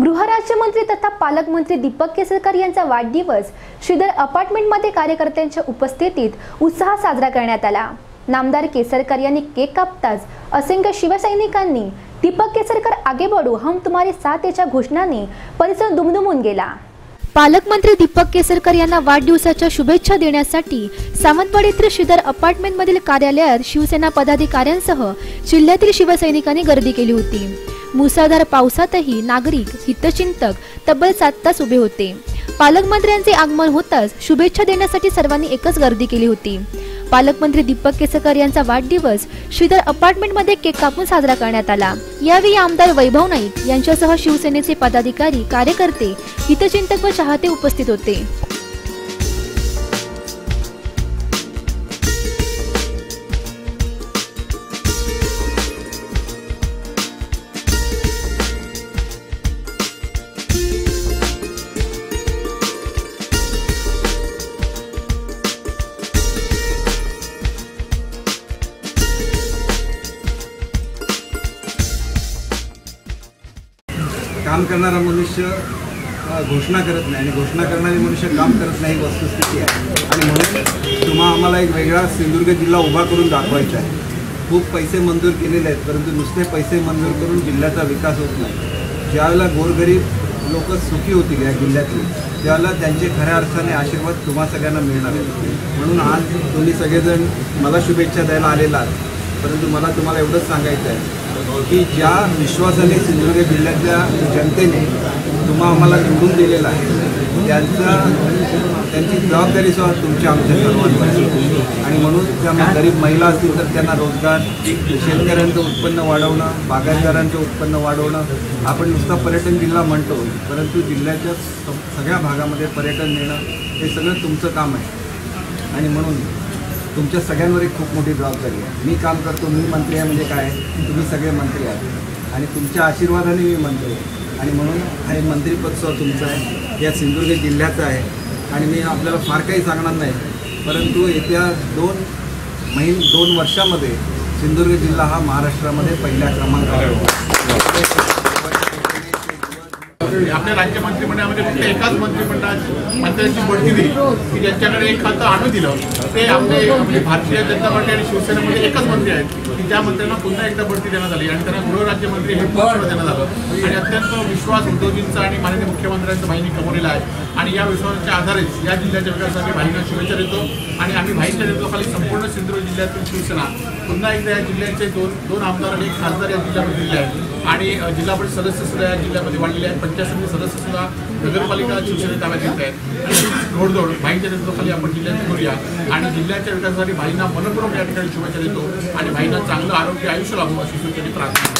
गृहराज्यमंत्री तथा पालकमंत्री दीपक केसरकर यांचा वाढदिवस श्रीधर अपार्टमेंटमध्ये कार्यकर्त्यांच्या उपस्थितीत उत्साह साजरा करण्यात आला. नामदार केसरकर यांनी केक कापताच असंख्य शिवसैनिकांनी दीपक केसरकर आगे बढो हम तुम्हारे साथ याच्या घोषणाने परिसर दुमदुमून गेला. पालकमंत्री दीपक केसरकर यांना वाढदिवसाच्या शुभेच्छा देण्यासाठी सावंतवाडी येथील श्रीधर अपार्टमेंटमधील कार्यालयात शिवसेना पदाधिकाऱ्यांसह जिल्ह्यातील शिवसैनिकांनी गर्दी केली होती. मुसळधार पावसातही नागरिक हितचिंतक तब्बल सात तास उभे होते. पालकमंत्र्यांचे आगमन होताच शुभेच्छा देण्यासाठी सर्वांनी एकच गर्दी केली होती. पालकमंत्री दीपक केसरकर यांचा वाढदिवस श्रीधर अपार्टमेंटमध्ये केक कापून साजरा करण्यात आला. यावेळी आमदार वैभव नाईक यांच्यासह शिवसेनेचे पदाधिकारी कार्यकर्ते हितचिंतक व चाहते उपस्थित होते. काम करणारा मनुष्य घोषणा करत नाही आणि घोषणा करणारे मनुष्य काम करत नाही ही वस्तुस्थिती आहे. आणि म्हणून तुम्हा आम्हाला एक वेगळा सिंधुदुर्ग जिल्हा उभा करून दाखवायचा आहे. खूप पैसे मंजूर केलेले आहेत परंतु नुसते पैसे मंजूर करून जिल्ह्याचा विकास होत नाही. ज्यावेळेला गोरगरीब लोक सुखी होतील या जिल्ह्यातली त्यावेळेला त्यांचे खऱ्या अर्थाने आशीर्वाद तुम्हा सगळ्यांना मिळणार आहेत. म्हणून आज तुम्ही सगळेजण मला शुभेच्छा द्यायला आलेला आहात परंतु मला तुम्हाला एवढंच सांगायचं आहे. की ज्या विश्वासाने सिंधुदुर्ग जिल्ह्यातल्या जनतेने तुम्हा आम्हाला निवडून दिलेलं आहे त्यांचा त्यांची जबाबदारी सुद्धा तुमच्या आमच्या सर्वांवर आणि म्हणून त्या गरीब महिला असतील तर त्यांना रोजगार शेतकऱ्यांचं उत्पन्न वाढवणं बागायतदारांचं उत्पन्न वाढवणं आपण नुसता पर्यटन जिल्हा म्हणतो परंतु जिल्ह्याच्या सगळ्या भागामध्ये पर्यटन नेणं हे सगळं तुमचं काम आहे. आणि म्हणून तुमच्या सगळ्यांवर एक खूप मोठी जबाबदारी आहे. मी काम करतो मी मंत्री आहे म्हणजे काय? तुम्ही सगळे मंत्री आहात. आणि तुमच्या आशीर्वादाने मी मंत्री आहे. आणि म्हणून हे मंत्रीपद सुद्धा तुमचं आहे. या सिंधुदुर्ग जिल्ह्याचं आहे. आणि मी आपल्याला फार काही सांगणार नाही. परंतु येत्या दोन महिन दोन वर्षामध्ये सिंधुदुर्ग जिल्हा हा महाराष्ट्रामध्ये पहिल्या क्रमांकावर आपल्या राज्य मंत्रिमंडळामध्ये फक्त एकाच मंत्रिमंडळाची मंत्र्यांची बढती दिली. की ज्यांच्याकडे एक खातं आणून दिलं. ते आपले म्हणजे भारतीय जनता पार्टी आणि शिवसेनेमध्ये एकच मंत्री आहेत. की ज्या मंत्र्यांना पुन्हा एकदा बढती देण्यात आली. आणि त्यांना गृहराज्यमंत्री हे पद देण्यात आलं. आणि अत्यंत विश्वास उद्योजींचा आणि माननीय मुख्यमंत्र्यांचा भाईंनी कमवलेला आहे. आणि या विश्वासाच्या आधारेच या जिल्ह्याच्या विकासासाठी भाईंना शुभेच्छा देतो. आणि आम्ही भाईंच्या नेतृत्वाखाली संपूर्ण सिंधुदुर्ग जिल्ह्यातील शिवसेना पुन्हा एकदा या जिल्ह्याचे दोन दोन आमदार आणि एक खासदार या जिल्ह्यामध्ये दिले आहेत. आणि जिल्हा परिषद सदस्य सुद्धा या जिल्ह्यामध्ये वाढलेले आहेत. पंचायत समिती सदस्य सुद्धा नगरपालिका शिवसेने ताब्यात घेत आहेत. आणि ही भाईंच्या नेतृत्वाखाली आपण जिल्ह्यात करूया आणि जिल्ह्याच्या विकासासाठी भाईंना मनपूर्वक या ठिकाणी शुभेच्छा देतो. आणि भाईंना चांगलं आरोग्य आयुष्य लाभू अशी सूचना प्रार्थना.